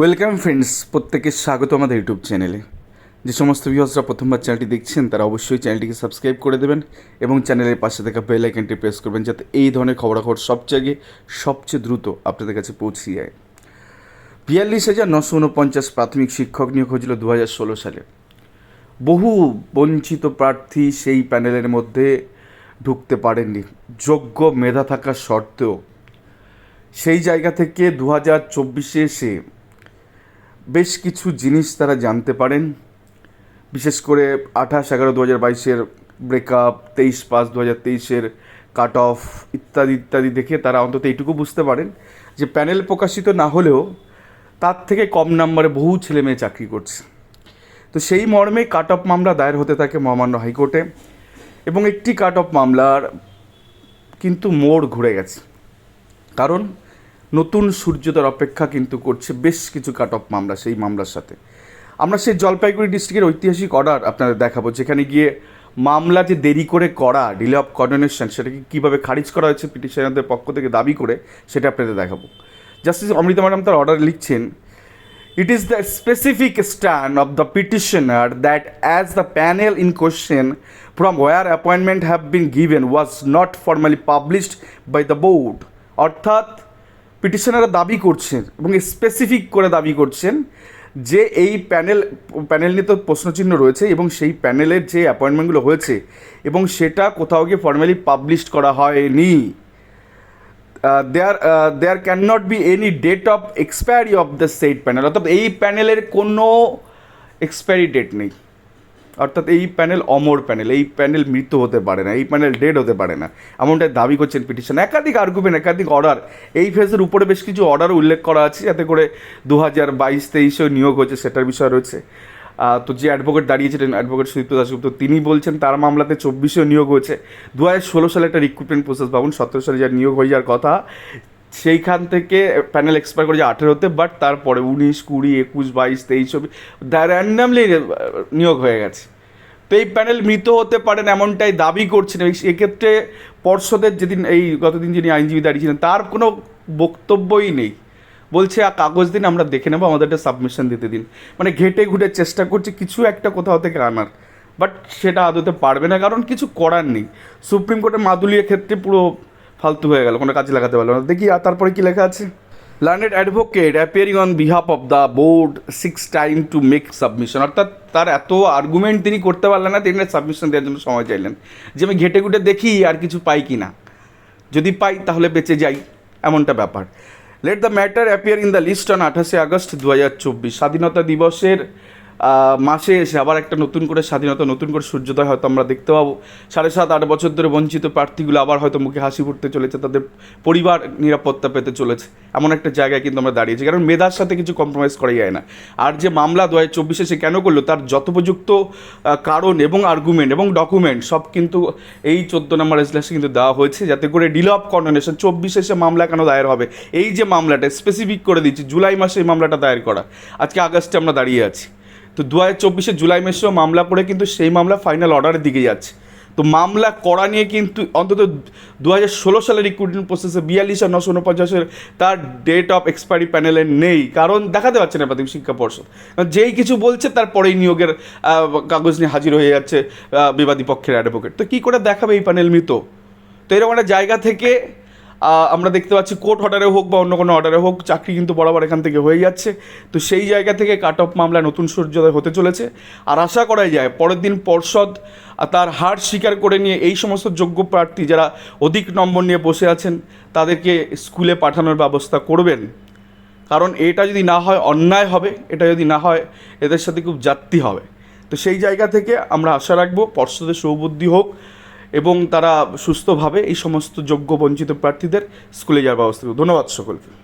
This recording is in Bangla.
ওয়েলকাম ফ্রেন্ডস প্রত্যেকে স্বাগত আমাদের ইউটিউব চ্যানেলে যে সমস্ত ভিউয়ার্সরা প্রথমবার চ্যানেলটি দেখছেন, তারা অবশ্যই চ্যানেলটিকে সাবস্ক্রাইব করে দেবেন এবং চ্যানেলের পাশে থাকা বেল আইকনটি প্রেস করবেন যাতে এই ধরনের খবরাখবর সবচেয়ে সবচেয়ে দ্রুত আপনাদের কাছে পৌঁছে যায়। বিয়াল্লিশ হাজার নশো উনপঞ্চাশ প্রাথমিক শিক্ষক নিয়োগ হয়েছিল দু হাজার ষোলো সালে। বহু বঞ্চিত প্রার্থী সেই প্যানেলের মধ্যে ঢুকতে পারেননি। যোগ্য মেধা থাকা সত্ত্বেও। সেই জায়গা থেকে দু হাজার চব্বিশে এসে বেশ কিছু জিনিস তারা জানতে পারেন। বিশেষ করে আঠাশ এগারো দু হাজার বাইশের ব্রেকআপ তেইশ পাঁচ দু হাজার তেইশের কাট অফ ইত্যাদি ইত্যাদি দেখে তারা অন্তত এইটুকু বুঝতে পারেন যে প্যানেল প্রকাশিত না হলেও তার থেকে কম নম্বরে বহু ছেলে মেয়ে চাকরি করছে। তো সেই মর্মে কাট অফ মামলা দায়ের হতে থাকে মহামান্য হাইকোর্টে এবং একটি কাট অফ মামলার কিন্তু মোড় ঘুরে গেছে। কারণ নতুন সূর্যোদয়ের অপেক্ষা কিন্তু করছে বেশ কিছু কাট অফ মামলা সেই মামলার সাথে। আমরা সেই জলপাইগুড়ি ডিস্ট্রিক্টের ঐতিহাসিক অর্ডার আপনাদের দেখাবো, যেখানে গিয়ে মামলা যে দেরি করে করা ডিলে অফ কর্ডিনেশন সেটাকে কীভাবে খারিজ করা হয়েছে পিটিশনারদের পক্ষ থেকে দাবি করে, সেটা আপনাদের দেখাবো। জাস্টিস অমৃতা ম্যাডাম তার অর্ডার লিখছেন, It is the specific stand of the petitioner that as the panel in question from where appointment have been given was not formally published by the board. অর্থাৎ পিটিশনাররা দাবি করছেন এবং স্পেসিফিক করে দাবি করছেন যে এই প্যানেল প্যানেল নিয়ে তো প্রশ্নচিহ্ন রয়েছে এবং সেই প্যানেলের যে অ্যাপয়েন্টমেন্টগুলো হয়েছে এবং সেটা কোথাও গিয়ে ফর্মালি পাবলিশ করা হয়নি। There there can not be any date of expiry of the set panel অর্থাৎ এই প্যানেলের কোনো এক্সপায়ারি ডেট নেই। অর্থাৎ এই প্যানেল অমর প্যানেল, এই প্যানেল মৃত্যু হতে পারে না, এই প্যানেল ডেড হতে পারে না। এমনটাই দাবি করছেন পিটিশন একাধিক আর্গুমেন্ট একাধিক অর্ডার এই ফেজের উপরে বেশ কিছু অর্ডার উল্লেখ করা আছে, যাতে করে দু হাজার বাইশ, তেইশেও নিয়োগ হয়েছে, সেটার বিষয় রয়েছে। তো যে অ্যাডভোকেট দাঁড়িয়েছিলেন অ্যাডভোকেট সুদীপ্ত দাসগুপ্ত তিনি বলছেন, তার মামলাতে চব্বিশেও নিয়োগ হয়েছে। দু হাজার ষোলো সালে একটা রিক্রুটমেন্ট প্রসেস পাবেন সতেরো সালে যার নিয়োগ হয়ে যাওয়ার কথা সেইখান থেকে প্যানেল এক্সপায়ার করেছে আঠেরোতে বাট তারপরে উনিশ, কুড়ি, একুশ, বাইশ, তেইশ, চব্বিশ র্যান্ডামলি নিয়োগ হয়ে গেছে। তো এই প্যানেল মৃত হতে পারেন এমনটাই দাবি করছেন। এক্ষেত্রে পর্ষদের যেদিন এই গতদিন যিনি আইনজীবী দাঁড়িয়েছিলেন, তার কোনো বক্তব্যই নেই। বলছে কাগজ দিন, আমরা দেখে নেব, আমাদের একটা সাবমিশন দিতে দিন। মানে ঘেটে ঘুটে চেষ্টা করছে, কিছু একটা কোথাও থেকে আনার। বাট সেটা আদতে পারবে না, কারণ কিছু করার নেই। সুপ্রিম কোর্টের মাদুলির ক্ষেত্রে পুরো ফালতু হয়ে গেল, কোনো কাজে লাগাতে পারল না। দেখি, আর তারপরে কি লেখা আছে? Learned advocate appearing on behalf of the board seeks time to make submission অর্থাৎ তার এত আর্গুমেন্ট তিনি করতে পারলেন না, তিনি সাবমিশন দেওয়ার জন্য সময় চাইলেন। যে আমি ঘেটে ঘুটে দেখি আর কিছু পাই কি না যদি পাই, তাহলে বেঁচে যাই, এমনটা ব্যাপার। Let the matter appear in the list on আঠাশে আগস্ট দু হাজার চব্বিশ। স্বাধীনতা দিবসের মাসে এসে আবার একটা নতুন করে স্বাধীনতা, নতুন করে সূর্যোদয় হয়তো আমরা দেখতে পাবো। সাড়ে সাত, আট বছর ধরে বঞ্চিত প্রার্থীগুলো আবার হয়তো মুখে হাসি ফুটতে চলেছে, তাদের পরিবার নিরাপত্তা পেতে চলেছে। এমন একটা জায়গায় কিন্তু আমরা দাঁড়িয়েছি, কারণ মেধার সাথে কিছু কম্প্রোমাইজ করা যায় না। আর যে মামলা দু হাজার চব্বিশে সে কেন করল? তার যথোপযুক্ত কারণ এবং আর্গুমেন্ট এবং ডকুমেন্ট সব কিন্তু এই চোদ্দ নম্বর এজলাসে কিন্তু দেওয়া হয়েছে, যাতে করে ডিল অফ কন্ডোনেশন চব্বিশে সে মামলা কেন দায়ের হবে? এই যে মামলাটা স্পেসিফিক করে দিচ্ছি, জুলাই মাসে এই মামলাটা দায়ের করা। আজকে আগস্টে আমরা দাঁড়িয়ে আছি। তো দু হাজার চব্বিশে জুলাই মাসেও মামলা করে কিন্তু সেই মামলা ফাইনাল অর্ডারের দিকে যাচ্ছে। তো মামলা করা নিয়ে কিন্তু অন্তত দু হাজার ষোলো সালের রিক্রুটমেন্ট প্রসেসে বিয়াল্লিশ আর নশো উনপঞ্চাশের তার ডেট অফ এক্সপায়ারি প্যানেলে নেই। কারণ দেখাতে পারছে না প্রাথমিক শিক্ষা পর্ষদ। যেই কিছু বলছে তারপরেই নিয়োগের কাগজ নিয়ে হাজির হয়ে যাচ্ছে বিবাদী পক্ষের অ্যাডভোকেট তো কী করে দেখাবে এই প্যানেল মৃত? তো এরকম একটা জায়গা থেকে আমরা দেখতে পাচ্ছি কোর্ট অর্ডারে হোক বা অন্য কোনো অর্ডারে হোক, চাকরি কিন্তু বরাবর এখান থেকে হয়ে যাচ্ছে। তো সেই জায়গা থেকে কাট অফ মামলা নতুন সূর্যোদয় হতে চলেছে। আর আশা করাই যায়, পরের দিন পর্ষদ তার হার স্বীকার করে নিয়ে এই সমস্ত যোগ্য প্রার্থী যারা অধিক নম্বর নিয়ে বসে আছেন, তাদেরকে স্কুলে পাঠানোর ব্যবস্থা করবেন। কারণ এটা যদি না হয়, অন্যায় হবে। এটা যদি না হয়, এদের সাথে খুব জাতি হবে। তো সেই জায়গা থেকে আমরা আশা রাখব, পর্ষদের সৌবুদ্ধি হোক। এবং তারা সুস্থভাবে এই সমস্ত যোগ্য বঞ্চিত প্রার্থীদের স্কুলে যাওয়ার ব্যবস্থা করবে। ধন্যবাদ সকলকে।